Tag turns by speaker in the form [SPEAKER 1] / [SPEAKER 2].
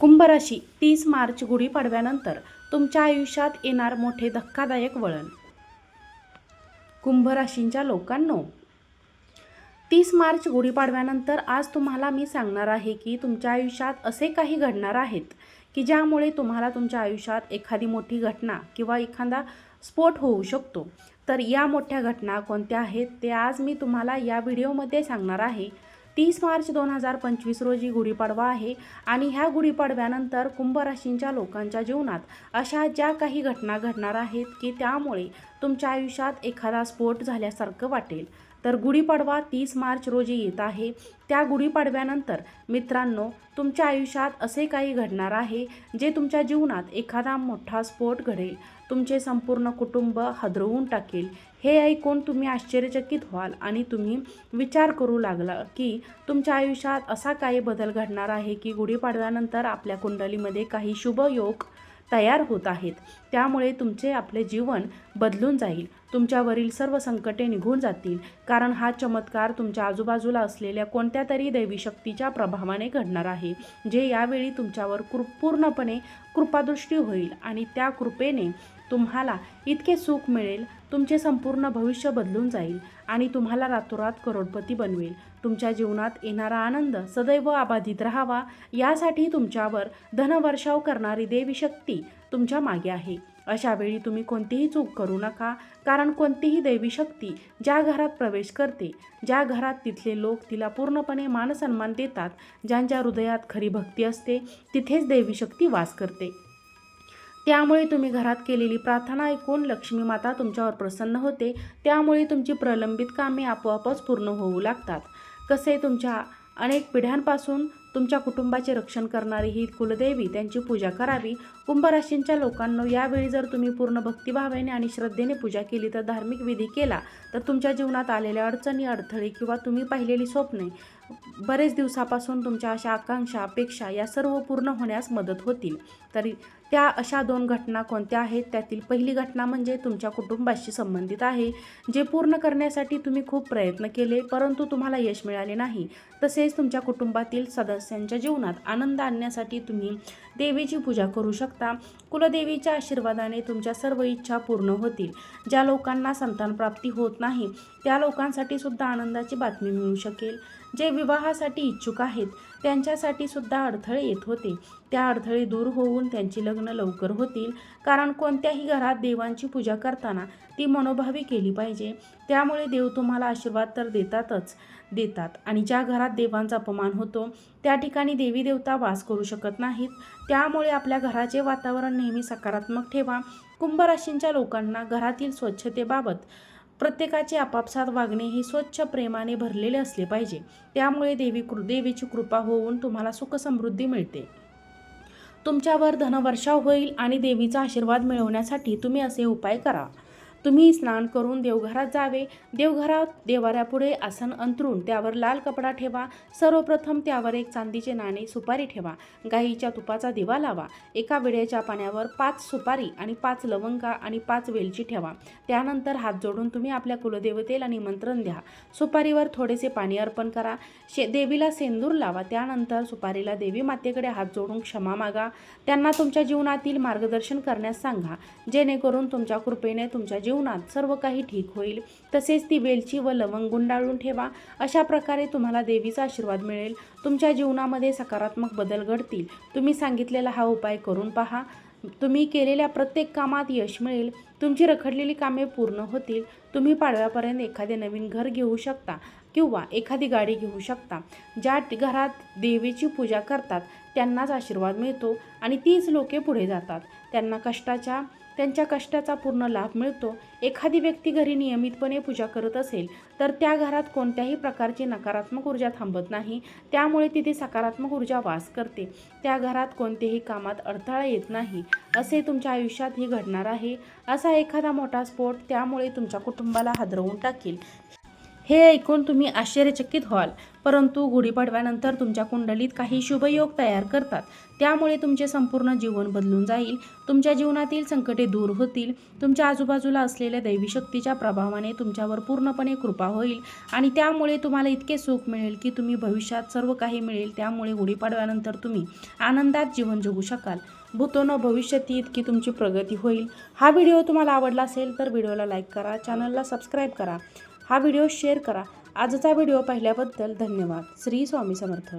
[SPEAKER 1] कुंभराशी तीस मार्च गुढीपाडव्यानंतर तुमच्या आयुष्यात येणार मोठे धक्कादायक वळण. कुंभराशींच्या लोकांनो तीस मार्च गुढीपाडव्यानंतर आज तुम्हाला मी सांगणार आहे की तुमच्या आयुष्यात असे काही घडणार आहेत की ज्यामुळे तुम्हाला तुमच्या आयुष्यात एखादी मोठी घटना किंवा एखादा स्फोट होऊ शकतो. तर या मोठ्या घटना कोणत्या आहेत ते आज मी तुम्हाला या व्हिडिओमध्ये सांगणार आहे. तीस मार्च दोन हजार पंचवीस रोजी गुढीपाडवा आहे आणि ह्या गुढीपाडव्यानंतर कुंभराशींच्या लोकांच्या जीवनात अशा ज्या काही घटना घडणार आहेत की त्यामुळे तुमच्या आयुष्यात एखादा स्फोट झाल्यासारखं वाटेल. तर गुढीपाडवा तीस मार्च रोजी येत आहे. त्या गुढीपाडव्यानंतर मित्रांनो तुमच्या आयुष्यात असे काही घडणार आहे जे तुमच्या जीवनात एखादा मोठा स्फोट घडेल. तुमचे संपूर्ण कुटुंब हदरवून टाकेल. हे ऐकून तुम्ही आश्चर्यचकित व्हाल आणि तुम्ही विचार करू लागला की तुमच्या आयुष्यात असा काही बदल घडणार आहे की गुढीपाडव्यानंतर आपल्या कुंडलीमध्ये काही शुभ योग तयार होत आहेत. त्यामुळे तुमचे आपले जीवन बदलून जाईल. तुमच्यावरील सर्व संकटे निघून जातील. कारण हा चमत्कार तुमच्या आजूबाजूला असलेल्या कोणत्या तरी दैवी शक्तीच्या प्रभावाने घडणार आहे जे यावेळी तुमच्यावर कृ पूर्णपणे कृपादृष्टी होईल आणि त्या कृपेने तुम्हाला इतके सुख मिळेल तुमचे संपूर्ण भविष्य बदलून जाईल आणि तुम्हाला रातोरात करोडपती बनवेल. तुमच्या जीवनात येणारा आनंद सदैव अबाधित राहावा यासाठी तुमच्यावर धनवर्षाव करणारी देवी शक्ती तुमच्या मागे आहे. अशावेळी तुम्ही कोणतीही चूक करू नका. कारण कोणतीही दैवी शक्ती ज्या घरात प्रवेश करते ज्या घरात तिथले लोक तिला पूर्णपणे मानसन्मान देतात ज्यांच्या हृदयात खरी भक्ती असते तिथेच दैवी शक्ती वास करते. त्यामुळे तुम्ही घरात केलेली प्रार्थना ऐकून लक्ष्मी माता तुमच्यावर प्रसन्न होते. त्यामुळे तुमची प्रलंबित कामे आपोआपच पूर्ण होऊ लागतात. कसे तुमच्या अनेक पिढ्यांपासून तुमच्या कुटुंबाचे रक्षण करणारी ही कुलदेवी त्यांची पूजा करावी. कुंभ राशींच्या यावेळी जर तुम्ही पूर्ण भक्तिभावाने आणि श्रद्धेने पूजा केली तर धार्मिक विधी केला तर तुमच्या जीवनात आलेल्या अडचणी अडथळे किंवा तुम्ही पाहिलेली स्वप्ने बरेच दिवसापासून तुमच्या अशा आकांक्षा अपेक्षा या सर्व पूर्ण होण्यास मदत होतील. तरी त्या अशा दोन घटना कोणत्या आहेत? त्यातील पहिली घटना म्हणजे तुमच्या कुटुंबाशी संबंधित आहे जे पूर्ण करण्यासाठी तुम्ही खूप प्रयत्न केले परंतु तुम्हाला यश मिळाले नाही. तसेच तुमच्या कुटुंबातील सदस्यांच्या जीवनात आनंद आणण्यासाठी तुम्ही देवीची पूजा करू शकता. कुलदेवीच्या आशीर्वादाने तुमच्या सर्व इच्छा पूर्ण होतील. ज्या लोकांना संतान प्राप्ती होत नाही त्या लोकांसाठी सुद्धा आनंदाची बातमी मिळू शकेल. जे विवाहासाठी इच्छुक आहेत त्यांच्यासाठी सुद्धा अडथळे येत होते. त्या अडथळे दूर होऊन त्यांची लग्न लवकर होतील. कारण कोणत्याही घरात देवांची पूजा करताना ती मनोभावी केली पाहिजे. त्यामुळे देव तुम्हाला आशीर्वाद तर देतातच देतात. आणि ज्या घरात देवांचा अपमान होतो त्या ठिकाणी देवी देवता वास करू शकत नाहीत. त्यामुळे आपल्या घराचे वातावरण नेहमी सकारात्मक ठेवा. कुंभ राशींच्या लोकांना घरातील स्वच्छतेबाबत प्रत्येकाचे आपापसात वागणे हे स्वच्छ प्रेमाने भरलेले असले पाहिजे. त्यामुळे देवी कृ देवीची कृपा होऊन तुम्हाला सुख समृद्धी मिळते. तुमच्यावर धनवर्षाव होईल आणि देवीचा आशीर्वाद मिळवण्यासाठी तुम्ही असे उपाय करा. तुम्ही स्नान करून देवघरात जावे. देवघरात देवाऱ्यापुढे आसन अंतरून त्यावर लाल कपडा ठेवा. सर्वप्रथम त्यावर एक चांदीचे नाणे सुपारी ठेवा. गाईच्या तुपाचा दिवा लावा. एका विड्याच्या पाण्यावर पाच सुपारी आणि पाच लवंगा आणि पाच वेलची ठेवा. त्यानंतर हात जोडून तुम्ही आपल्या कुलदेवतेला निमंत्रण द्या. सुपारीवर थोडेसे पाणी अर्पण करा. शे देवीला सेंदूर लावा. त्यानंतर सुपारीला देवी मातेकडे हात जोडून क्षमा मागा. त्यांना तुमच्या जीवनातील मार्गदर्शन करण्यास सांगा. जेणेकरून तुमच्या कृपेने तुमच्या जीवनात सर्व काही ठीक होईल. तसेच ती वेलची व लवंग गुंडाळून ठेवा. अशा प्रकारे तुम्हाला देवीचा आशीर्वाद मिळेल. तुमच्या जीवनामध्ये सकारात्मक बदल घडतील. तुम्ही सांगितलेला हा उपाय करून पहा. तुम्ही केलेल्या प्रत्येक कामात यश मिळेल. तुमची रखडलेली कामे पूर्ण होतील. तुम्ही पाडव्यापर्यंत एखादे नवीन घर घेऊ शकता किंवा एखादी गाडी घेऊ शकता. ज्या घरात देवीची पूजा करतात त्यांनाच आशीर्वाद मिळतो आणि तीच लोके पुढे जातात. त्यांना कष्टाच्या त्यांच्या कष्टाचा पूर्ण लाभ मिळतो. एखादी व्यक्ती घरी नियमितपणे पूजा करत असेल तर त्या घरात कोणत्याही प्रकारची नकारात्मक ऊर्जा थांबत नाही. त्यामुळे तिथे सकारात्मक ऊर्जा वास करते. त्या घरात कोणतेही कामात अडथळा येत नाही. असे तुमच्या आयुष्यातही घडणार आहे. असा एखादा मोठा स्फोट त्यामुळे तुमच्या कुटुंबाला हादरवून टाकेल. हे ऐकून तुम्ही आश्चर्यचकित व्हाल. परंतु गुढीपाडव्यानंतर तुमच्या कुंडलीत काही शुभयोग तयार करतात. त्यामुळे तुमचे संपूर्ण जीवन बदलून जाईल. तुमच्या जीवनातील संकटे दूर होतील. तुमच्या आजूबाजूला असलेल्या दैवी शक्तीच्या प्रभावाने तुमच्यावर पूर्णपणे कृपा होईल. आणि त्यामुळे तुम्हाला इतके सुख मिळेल की तुम्ही भविष्यात सर्व काही मिळेल. त्यामुळे गुढीपाडव्यानंतर तुम्ही आनंदात जीवन जगू शकाल. भूतोनं भविष्यात इतकी तुमची प्रगती होईल. हा व्हिडिओ तुम्हाला आवडला असेल तर व्हिडिओला लाईक करा चॅनलला सबस्क्राईब करा. हा व्हिडिओ शेअर करा. आजचा व्हिडिओ पाहिल्याबद्दल धन्यवाद. श्री स्वामी समर्थ.